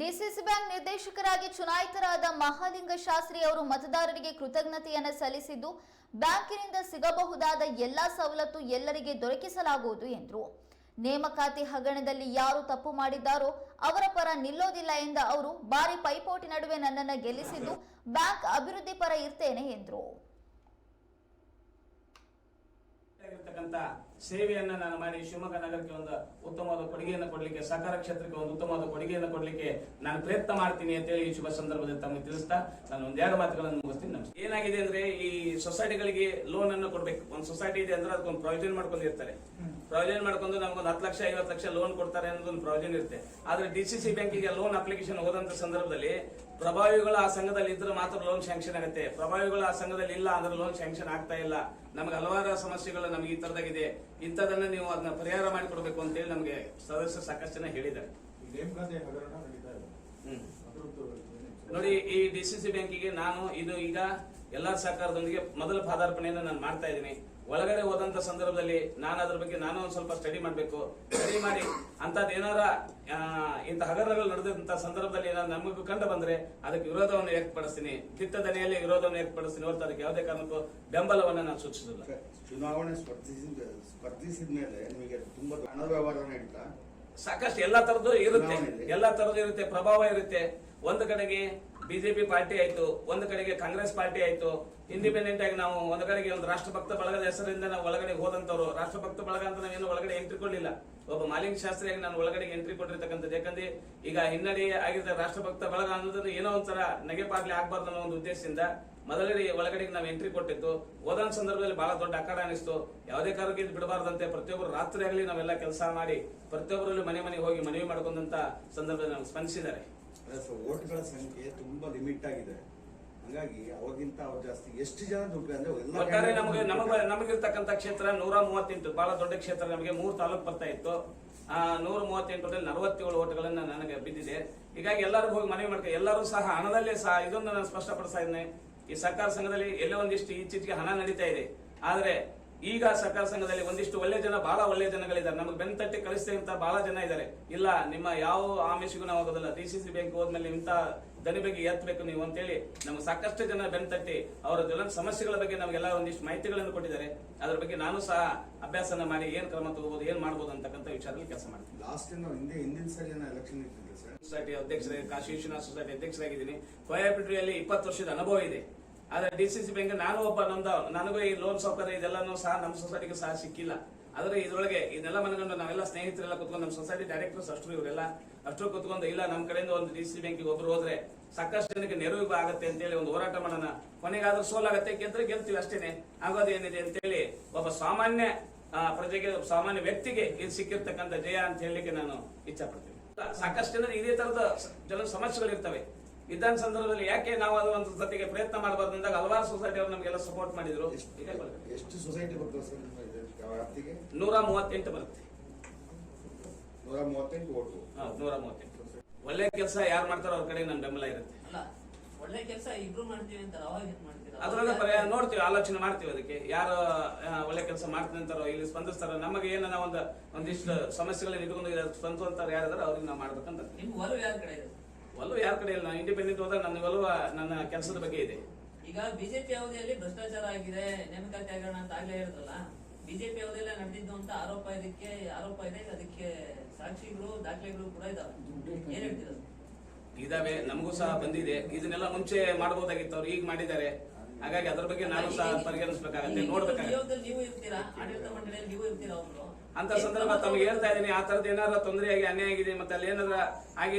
DCC bank ನಿರ್ದೇಶಕರಾಗಿ ಚುನಾಯಿತರಾದ ಮಹಾಲಿಂಗ ಶಾಸ್ತ್ರಿ ಅವರು ಮತದಾರರಿಗೆ ಕೃತಜ್ಞತೆಯನ್ನು ಸಲ್ಲಿಸಿದ್ದು, ಬ್ಯಾಂಕಿನಿಂದ ಸಿಗಬಹುದಾದ ಎಲ್ಲಾ ಸವಲತ್ತು ಎಲ್ಲರಿಗೆ ದೊರಕಿಸಲಾಗುವುದು ಎಂದರು. ನೇಮಕಾತಿ ಹಗರಣದಲ್ಲಿ ಯಾರು ತಪ್ಪು ಮಾಡಿದ್ದಾರೋ ಅವರ ಪರ ನಿಲ್ಲೋದಿಲ್ಲ ಎಂದ ಅವರು, ಭಾರಿ ಪೈಪೋಟಿ ನಡುವೆ ನನ್ನನ್ನು ಗೆಲ್ಲಿಸಿದ್ದು ಬ್ಯಾಂಕ್ ಅಭಿವೃದ್ಧಿ ಪರ ಇರ್ತೇನೆ ಎಂದರು. ಆಗಿರ್ತಕ್ಕಂಥ ಸೇವೆಯನ್ನ ನಾನು ಮಾಡಿ ಶಿವಮೊಗ್ಗ ನಗರಕ್ಕೆ ಒಂದು ಉತ್ತಮವಾದ ಕೊಡುಗೆಯನ್ನು ಕೊಡಲಿಕ್ಕೆ, ಸಹಕಾರ ಕ್ಷೇತ್ರಕ್ಕೆ ಒಂದು ಉತ್ತಮವಾದ ಕೊಡುಗೆಯನ್ನು ಕೊಡಲಿಕ್ಕೆ ನಾನು ಪ್ರಯತ್ನ ಮಾಡ್ತೀನಿ ಅಂತೇಳಿ ಈ ಶುಭ ಸಂದರ್ಭದಲ್ಲಿ ತಮಗೆ ತಿಳಿಸ್ತಾ ನಾನು ಒಂದೆರಡು ಮಾತುಗಳನ್ನು ಮುಗಿಸ್ತೀನಿ. ನಮಸ್ತೆ. ಏನಾಗಿದೆ ಅಂದ್ರೆ ಈ ಸೊಸೈಟಿಗಳಿಗೆ ಲೋನ್ ಅನ್ನು ಕೊಡ್ಬೇಕು. ಒಂದು ಸೊಸೈಟಿ ಇದೆ ಅಂದ್ರೆ ಅದಕ್ಕೊಂದು ಪ್ರಾವಿಜನ್ ಮಾಡ್ಕೊಂಡಿರ್ತಾರೆ ಪ್ರಾವಿಜನ್ ಮಾಡ್ಕೊಂಡು ನಮ್ಗೊಂದು ಹತ್ತು ಲಕ್ಷ, ಐವತ್ತು ಲಕ್ಷ ಲೋನ್ ಕೊಡ್ತಾರೆ ಅನ್ನೋದೊಂದು ಒಂದು ಪ್ರಾವಿಷನ್ ಇರುತ್ತೆ. ಆದ್ರೆ ಡಿ ಸಿ ಸಿ ಬ್ಯಾಂಕಿಗೆ ಲೋನ್ ಅಪ್ಲಿಕೇಶನ್ ಹೋದಂತ ಸಂದರ್ಭದಲ್ಲಿ ಪ್ರಭಾವಿಗಳು ಆ ಸಂಘದಲ್ಲಿ ಇದ್ರೆ ಮಾತ್ರ ಲೋನ್ ಸ್ಯಾಂಕ್ಷನ್ ಆಗುತ್ತೆ. ಪ್ರಭಾವಿಗಳು ಆ ಸಂಘದಲ್ಲಿ ಇಲ್ಲ ಅಂದ್ರೆ ಲೋನ್ ಸ್ಯಾಂಕ್ಷನ್ ಆಗ್ತಾ ಇಲ್ಲ. ನಮ್ಗೆ ಹಲವಾರು ಸಮಸ್ಯೆಗಳು ನಮ್ಗೆ ಈ ತರದಾಗಿದೆ. ಇಂಥದನ್ನ ನೀವು ಅದನ್ನ ಪರಿಹಾರ ಮಾಡಿಕೊಡ್ಬೇಕು ಅಂತೇಳಿ ನಮಗೆ ಸದಸ್ಯರು ಸಾಕಷ್ಟು ಜನ ಹೇಳಿದ್ದಾರೆ? ನೋಡಿ ಈ ಡಿ ಸಿ ಸಿ ಬ್ಯಾಂಕಿಗೆ ನಾನು ಇದು ಈಗ ಎಲ್ಲಾ ಸಹಕಾರದೊಂದಿಗೆ ಮೊದಲ ಪಾದಾರ್ಪಣೆಯನ್ನು ನಾನು ಮಾಡ್ತಾ ಇದ್ದೀನಿ. ಒಳಗಡೆ ಹೋದಂತ ಸಂದರ್ಭದಲ್ಲಿ ನಾನು ಅದ್ರ ಬಗ್ಗೆ ನಾನು ಒಂದ್ ಸ್ವಲ್ಪ ಸ್ಟಡಿ ಮಾಡಬೇಕು. ಸ್ಟಡಿ ಮಾಡಿ ಅಂತದ್ ಏನಾರ ಇಂತ ಇಂಥ ಹಗರಣಗಳು ನಡೆದಂತ ಸಂದರ್ಭದಲ್ಲಿ ಏನಾದ್ರು ನಮಗೂ ಕಂಡು ಬಂದ್ರೆ ಅದಕ್ಕೆ ವಿರೋಧವನ್ನು ವ್ಯಕ್ತಪಡಿಸ್ತೀನಿ. ದನೆಯಲ್ಲಿ ವಿರೋಧವನ್ನು ವ್ಯಕ್ತಪಡಿಸ್ತೀನಿ ಹೊರತು ಅದಕ್ಕೆ ಯಾವುದೇ ಕಾರಣಕ್ಕೂ ಬೆಂಬಲವನ್ನು ನಾನು ಸೂಚಿಸಿಲ್ಲ ಚುನಾವಣೆ ಸ್ಪರ್ಧಿಸಿದ ಸ್ಪರ್ಧಿಸಿದ ಮೇಲೆ ನಿಮಗೆ ತುಂಬಾ ಹಣದ ವ್ಯವಹಾರ ಸಾಕಷ್ಟು ಎಲ್ಲಾ ತರದ್ದು ಇರುತ್ತೆ? ಎಲ್ಲಾ ತರದ್ದು ಇರುತ್ತೆ. ಪ್ರಭಾವ ಇರುತ್ತೆ. ಒಂದು ಕಡೆಗೆ ಬಿಜೆಪಿ ಪಾರ್ಟಿ ಆಯ್ತು, ಒಂದು ಕಡೆಗೆ ಕಾಂಗ್ರೆಸ್ ಪಾರ್ಟಿ ಆಯ್ತು. ಇಂಡಿಪೆಂಡೆಂಟ್ ಆಗಿ ನಾವು ಒಂದು ಕಡೆಗೆ ಒಂದು ರಾಷ್ಟ್ರಭಕ್ತ ಬಳಗದ ಹೆಸರಿಂದ ನಾವು ಒಳಗಡೆ ಹೋದಂತವ್ರು ರಾಷ್ಟ್ರಭಕ್ತ ಬಳಗ ಅಂತ ನಾವೇನು ಒಳಗಡೆ ಎಂಟ್ರಿ ಕೊಡಲಿಲ್ಲ. ಒಬ್ಬ ಮಾಲಿಂಗ ಶಾಸ್ತ್ರಿಯಾಗಿ ನಾನು ಒಳಗಡೆ ಎಂಟ್ರಿ ಕೊಟ್ಟಿರ್ತಕ್ಕಂಥದ್ದು ಯಾಕಂದ್ರೆ ಈಗ ಹಿನ್ನಡೆ ಆಗಿದ್ದ ರಾಷ್ಟ್ರಭಕ್ತ ಬಳಗ ಅನ್ನೋದನ್ನು ಏನೋ ಒಂಥರ ನಗೆಪಾಗ್ಲಿ ಆಗ್ಬಾರ್ದು ಅನ್ನೋ ಒಂದು ಉದ್ದೇಶದಿಂದ ಮೊದಲನೇ ಒಳಗಡೆ ನಾವು ಎಂಟ್ರಿ ಕೊಟ್ಟಿತ್ತು. ಓದೋ ಸಂದರ್ಭದಲ್ಲಿ ಬಹಳ ದೊಡ್ಡ ಅಖಾಡ ಅನಿಸ್ತು. ಯಾವುದೇ ಕಾರಣಕ್ಕೆ ಇದು ಬಿಡಬಾರ್ದಂತೆ ಪ್ರತಿಯೊಬ್ಬರು ರಾತ್ರಿ ಆಗಲಿ ನಾವೆಲ್ಲ ಕೆಲಸ ಮಾಡಿ, ಪ್ರತಿಯೊಬ್ಬರಲ್ಲಿ ಮನೆ ಮನೆಗೆ ಹೋಗಿ ಮನವಿ ಮಾಡ್ಕೊಂಡಂತ ಸಂದರ್ಭದಲ್ಲಿ ನಾವು ಸ್ಪಂದಿಸಿದ್ದಾರೆ. ಸರ್ ಓಟ್ಗಳ ಸಂಖ್ಯೆ ತುಂಬಾ ಲಿಮಿಟ್ ಆಗಿದೆ. ಹಂಗಾಗಿ ಅವ್ರಿಗಿಂತ ಅವ್ರು ಜಾಸ್ತಿ ಎಷ್ಟು ಜನ ದುಡ್ಡು ಅಂದ್ರೆ ಒಟ್ಟಾರೆ ನಮಗೆ ನಮಗೆ ನಮಗಿರ್ತಕ್ಕಂಥ ಕ್ಷೇತ್ರ ನೂರ ಮೂವತ್ತೆಂಟು. ಬಹಳ ದೊಡ್ಡ ಕ್ಷೇತ್ರ ನಮಗೆ ಮೂರು ತಾಲೂಕು ಬರ್ತಾ ಇತ್ತು. ಆ ನೂರ ಮೂವತ್ತೆಂಟರಲ್ಲಿ ನಲವತ್ತೇಳು ಓಟ್ಗಳನ್ನ ನನಗೆ ಬಿದ್ದಿದೆ. ಹೀಗಾಗಿ ಎಲ್ಲರೂ ಹೋಗಿ ಮನವಿ ಮಾಡ್ಕೊ ಎಲ್ಲರೂ ಸಹ ಹಣದಲ್ಲೇ ಸಹ ಇದೊಂದು ನಾನು ಸ್ಪಷ್ಟಪಡಿಸ್ತಾ ಇದ್ದೇನೆ. ಈ ಸರ್ಕಾರ ಸಂಘದಲ್ಲಿ ಎಲ್ಲೋ ಒಂದಿಷ್ಟು ಇತ್ತೀಚೆಗೆ ಹಣ ನಡೀತಾ ಇದೆ. ಆದ್ರೆ ಈಗ ಸಹಕಾರ ಸಂಘದಲ್ಲಿ ಒಂದಿಷ್ಟು ಒಳ್ಳೆ ಜನ ಬಹಳ ಒಳ್ಳೆ ಜನಗಳಿದ್ದಾರೆ. ನಮಗೆ ಬೆನ್ ತಟ್ಟಿ ಕಳಿಸ್ತೇ ಅಂತ ಬಹಳ ಜನ ಇದ್ದಾರೆ. ಇಲ್ಲ ನಿಮ್ಮ ಯಾವ ಆಮಿಷಿಗೂ ನಾವು ಆಗೋದಿಲ್ಲ. ಡಿ ಸಿ ಸಿ ಬ್ಯಾಂಕ್ ಹೋದ್ಮೇಲೆ ಇಂಥ ದನಿ ಬಗ್ಗೆ ಎತ್ತಬೇಕು ನೀವು ಅಂತೇಳಿ ನಮ್ಗೆ ಸಾಕಷ್ಟು ಜನ ಬೆನ್ ತಟ್ಟಿ ಅವರ ಜ್ವಲಂತ ಸಮಸ್ಯೆಗಳ ಬಗ್ಗೆ ನಮಗೆಲ್ಲ ಒಂದಿಷ್ಟು ಮಾಹಿತಿಗಳನ್ನು ಕೊಟ್ಟಿದ್ದಾರೆ. ಅದ್ರ ಬಗ್ಗೆ ನಾನು ಸಹ ಅಭ್ಯಾಸನ ಮಾಡಿ ಏನ್ ಕ್ರಮ ತಗೋಬಹುದು ಏನ್ ಮಾಡಬಹುದು ಅಂತಕ್ಕಂಥ ವಿಚಾರದಲ್ಲಿ ಕೆಲಸ ಮಾಡ್ತೀನಿ. ಲಾಸ್ಟ್ ಹಿಂದೆ ಹಿಂದಿನ ಸರಿ ಏನೋ ಎಲೆಕ್ಷನ್ ಸೊಸೈಟಿ ಅಧ್ಯಕ್ಷರಾಗಿ ಕಾಶಿ ವಿಶ್ವನಾಥ ಸೊಸೈಟಿ ಅಧ್ಯಕ್ಷರಾಗಿದ್ದೀನಿ. ಕೋಯಾಪಿಟ್ರಿಯಲ್ಲಿ ಇಪ್ಪತ್ತು ವರ್ಷದ ಅನುಭವ ಇದೆ. ಆದ್ರೆ ಡಿ ಸಿ ಸಿ ಬ್ಯಾಂಕ್ ನಾನು ಒಬ್ಬ ನೊಂದ ನನಗೂ ಈ ಲೋನ್ ಸೌಕರ್ಯ ಇದೆಲ್ಲಾನು ಸಹ ನಮ್ಮ ಸೊಸೈಟಿಗೆ ಸಹ ಸಿಕ್ಕಿಲ್ಲ. ಆದ್ರೆ ಇದ್ರೊಳಗೆ ಇದೆಲ್ಲ ಮನಗಂಡು ನಾವೆಲ್ಲ ಸ್ನೇಹಿತರೆಲ್ಲ ಕುತ್ಕೊಂಡು ನಮ್ಮ ಸೊಸೈಟಿ ಡೈರೆಕ್ಟರ್ಸ್ ಅಷ್ಟು ಇವರೆಲ್ಲ ಅಷ್ಟು ಕುತ್ಕೊಂಡು, ಇಲ್ಲ ನಮ್ಮ ಕಡೆಯಿಂದ ಒಂದು ಡಿ ಸಿ ಬ್ಯಾಂಕಿಗೆ ಒಬ್ರು ಹೋದ್ರೆ ಸಾಕಷ್ಟು ಜನಕ್ಕೆ ನೆರವು ಆಗುತ್ತೆ ಅಂತೇಳಿ ಒಂದು ಹೋರಾಟ ಮಾಡೋಣ. ಕೊನೆಗಾದ್ರೂ ಸೋಲಾಗತ್ತೆ ಗೆದ್ರೆ ಗೆಲ್ತೀವಿ ಅಷ್ಟೇನೆ. ಆಗೋದೇನಿದೆ ಅಂತೇಳಿ ಒಬ್ಬ ಸಾಮಾನ್ಯ ಪ್ರಜೆಗೆ, ಸಾಮಾನ್ಯ ವ್ಯಕ್ತಿಗೆ ಇದು ಸಿಕ್ಕಿರ್ತಕ್ಕಂಥ ಜಯ ಅಂತ ಹೇಳಲಿಕ್ಕೆ ನಾನು ಇಚ್ಛೆ ಪಡ್ತೀನಿ ಸಾಕಷ್ಟು ಜನ ಇದೇ ತರದ ಜನ ಸಮಸ್ಯೆಗಳು ಇರ್ತವೆ ಇದ್ದಂತ ಸಂದರ್ಭದಲ್ಲಿ ಯಾಕೆ ನಾವು ಅದು ಒಂದು ಸತಿಗೆ ಪ್ರಯತ್ನ ಮಾಡಬಾರ್ದು ಅಂದಾಗ ಹಲವಾರು ಸೊಸೈಟಿ ಅವರು ನಮಗೆಲ್ಲ ಸಪೋರ್ಟ್ ಮಾಡಿದ್ರು. ಎಷ್ಟು ಈಗ ಬರುತ್ತೆ. ಎಷ್ಟು ಸೊಸೈಟಿ ಬರ್ತದೆ ಸರ್ ನಿಮ್ಮ ಇದು ವ್ಯಾಪ್ತಿಗೆ? ನೂರ ಮೂವತ್ತೆಂಟು ಬರುತ್ತೆ. ನೂರ ಮೂವತ್ತೆಂಟು ಓಟು. ಹೌದು, ನೂರ ಮೂವತ್ತೆಂಟು. ಒಳ್ಳೆ ಕೆಲಸ ಯಾರು ಮಾಡ್ತಾರೋ ಅವ್ರ ಕಡೆ ನನ್ನ ಬೆಂಬಲ ಇರುತ್ತೆ. ಅಲ್ಲ ಒಳ್ಳೆ ಕೆಲಸ ಇಬ್ರು ಮಾಡ್ತೀವಿ ಅಂತ ಅವಾಗ ಪರ್ಯಾಯ ನೋಡ್ತೀವಿ ಆಲೋಚನೆ ಮಾಡ್ತೀವಿ ಅದಕ್ಕೆ. ಯಾರು ಒಳ್ಳೆ ಕೆಲಸ ಮಾಡ್ತೀನಿ ಅಂತಾರೋ ಇಲ್ಲಿ ಸ್ಪಂದಿಸ್ತಾರೋ ನಮಗೆ ಏನನ್ನ ಒಂದು ಒಂದಿಷ್ಟು ಸಮಸ್ಯೆಗಳನ್ನ ಇಟ್ಕೊಂಡು ಸ್ಪಂದಿಸುವಂತಾರ ಯಾರಾದ್ರೂ ಅವ್ರಿಗೆ ನಾವು ಮಾಡ್ಬೇಕಂತ. ನಿಮ್ಗೆ ಒಲವು ಯಾರ ಕಡೆ ಇದೆ ಒಲವು ಯಾರ ಕಡೆ ಇಲ್ಲ? ನಾನು ಇಂಡಿಪೆಂಡೆಂಟ್ ಹೋದಾಗ ನನ್ನ ಒಲವು ನನ್ನ ಕೆಲಸದ ಬಗ್ಗೆ ಇದೆ. ಈಗ ಬಿಜೆಪಿ ಅವಧಿಯಲ್ಲಿ ಭ್ರಷ್ಟಾಚಾರ ಆಗಿದೆ ನೇಮಕಾತಿ ಆಗೋಣ ಅಂತ ಆಗ್ಲೇ ಹೇಳಿದ್ರಲ್ಲ ಬಿಜೆಪಿ ಅವಧಿಯಲ್ಲೇ ನಡೆದಿದ್ದು ಅಂತ ಆರೋಪ ಇದಕ್ಕೆ ಆರೋಪ ಇದೆ. ಅದಕ್ಕೆ ಸಾಕ್ಷಿಗಳು ದಾಖಲೆಗಳು ಕೂಡ ಇದಾವೆ. ಏನ್ ಹೇಳ್ತೀರ ಇದಾವೆ ನಮಗೂ ಸಹ ಬಂದಿದೆ. ಇದನ್ನೆಲ್ಲ ಮುಂಚೆ ಮಾಡಬಹುದಾಗಿತ್ತು. ಅವ್ರು ಈಗ ಮಾಡಿದ್ದಾರೆ. ಹಾಗಾಗಿ ಅದ್ರ ಬಗ್ಗೆ ನಾನು ಸಹ ಪರಿಗಣಿಸಬೇಕಾಗತ್ತೆ. ನೋಡ್ಬೇಕಾಗತ್ತೆ. ನೀವು ಇರ್ತೀರಾ? ಆಡಳಿತ ಮಂಡಳಿಯಲ್ಲಿ ನೀವು ಇರ್ತೀರಾ ಅವರು ಅಂತ ಸಂದರ್ಭ ತಮಗೆ ಹೇಳ್ತಾ ಇದ್ದೀನಿ. ಆ ತರದ ಏನಾರ ತೊಂದರೆ ಆಗಿ ಅನ್ಯಾಯ ಆಗಿದೆ ಮತ್ತೆ ಅಲ್ಲಿ ಏನಾರ ಆಗಿ